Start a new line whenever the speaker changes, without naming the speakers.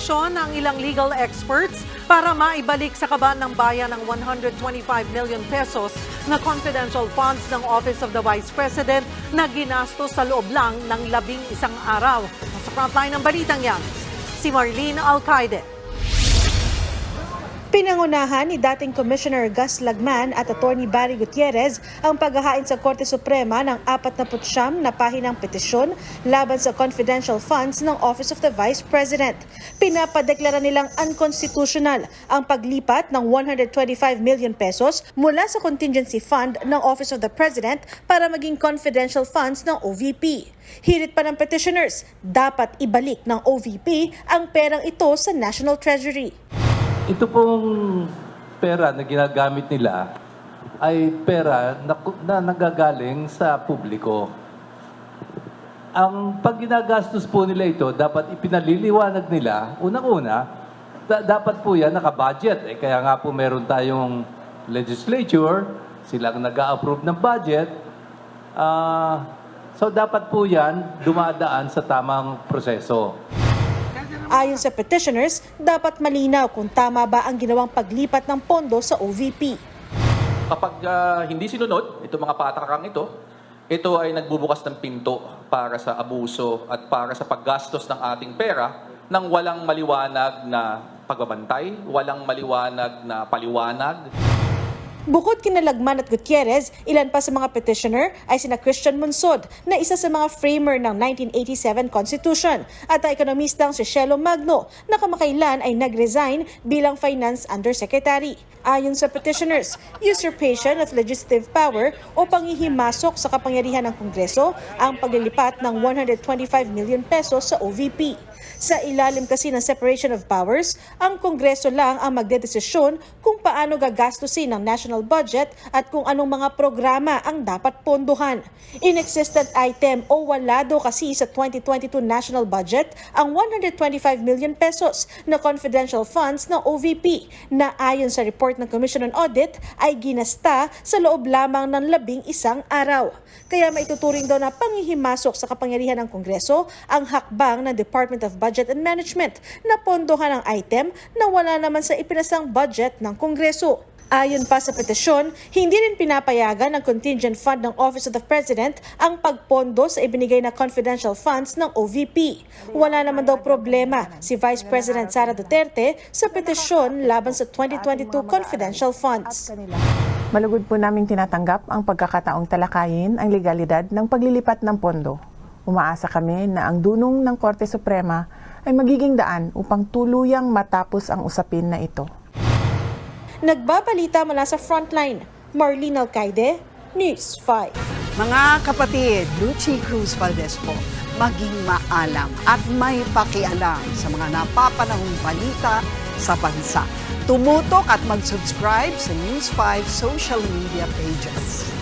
petisyon ng ilang legal experts para maibalik sa kaban ng bayan ang 125 million pesos na confidential funds ng Office of the Vice President na ginastos sa loob lang ng labing isang araw. Sa frontline ng balitang yan, si Marlene Alcaide.
Pinangunahan ni dating Commissioner Gus Lagman at Attorney Barry Gutierrez ang paghahain sa Korte Suprema ng 49 na pahinang petisyon laban sa confidential funds ng Office of the Vice President. Pinapadeklara nilang unconstitutional ang paglipat ng 125 million pesos mula sa contingency fund ng Office of the President para maging confidential funds ng OVP. Hirit pa ng petitioners, dapat ibalik ng OVP ang perang ito sa National Treasury.
Ito pong pera na ginagamit nila ay pera na, na nagagaling sa publiko. Ang pag ginagastos po nila ito, dapat ipinaliliwanag nila, unang-una, da- dapat po yan nakabudget. Eh, kaya nga po meron tayong legislature, silang nag-a-approve ng budget. Ah, so dapat po yan dumadaan sa tamang proseso.
Ayon sa petitioners, dapat malinaw kung tama ba ang ginawang paglipat ng pondo sa OVP.
Kapag ah, hindi sinunod, itong mga patakakang ito, ito ay nagbubukas ng pinto para sa abuso at para sa paggastos ng ating pera ng walang maliwanag na pagbabantay, walang maliwanag na paliwanag,
Bukod kina Lagman at Gutierrez, ilan pa sa mga petitioner ay sina Christian Monsod na isa sa mga framer ng 1987 Constitution at ang ekonomistang si Shelo Magno na kamakailan ay nag-resign bilang Finance Undersecretary. Ayon sa petitioners, usurpation of legislative power o panghihimasok sa kapangyarihan ng Kongreso ang paglilipat ng 125 million pesos sa OVP. Sa ilalim kasi ng separation of powers, ang Kongreso lang ang magdedesisyon kung paano gagastusin ang national budget at kung anong mga programa ang dapat pondohan. Inexistent item o wala daw kasi sa 2022 national budget ang 125 million pesos na confidential funds ng OVP na ayon sa report ng Commission on Audit ay ginasta sa loob lamang ng labing isang araw. Kaya maituturing daw na panghihimasok sa kapangyarihan ng Kongreso ang hakbang ng Department of Budget and Management na pondohan ang item na wala naman sa ipinasang budget ng Kongreso. Ayon pa sa petisyon, hindi rin pinapayagan ng contingent fund ng Office of the President ang pagpondo sa ibinigay na confidential funds ng OVP. Wala naman daw problema si Vice President Sara Duterte sa petisyon laban sa 2022 confidential funds.
Malugod po namin tinatanggap ang pagkakataong talakayin ang legalidad ng paglilipat ng pondo. Umaasa kami na ang dunong ng Korte Suprema ay magiging daan upang tuluyang matapos ang usapin na ito.
Nagbabalita mula sa Frontline, Marlene Alcaide, News 5.
Mga kapatid, Lucy Cruz Valdez po, maging maalam at may pakialam sa mga napapanahong balita sa bansa. Tumutok at mag-subscribe sa News 5 social media pages.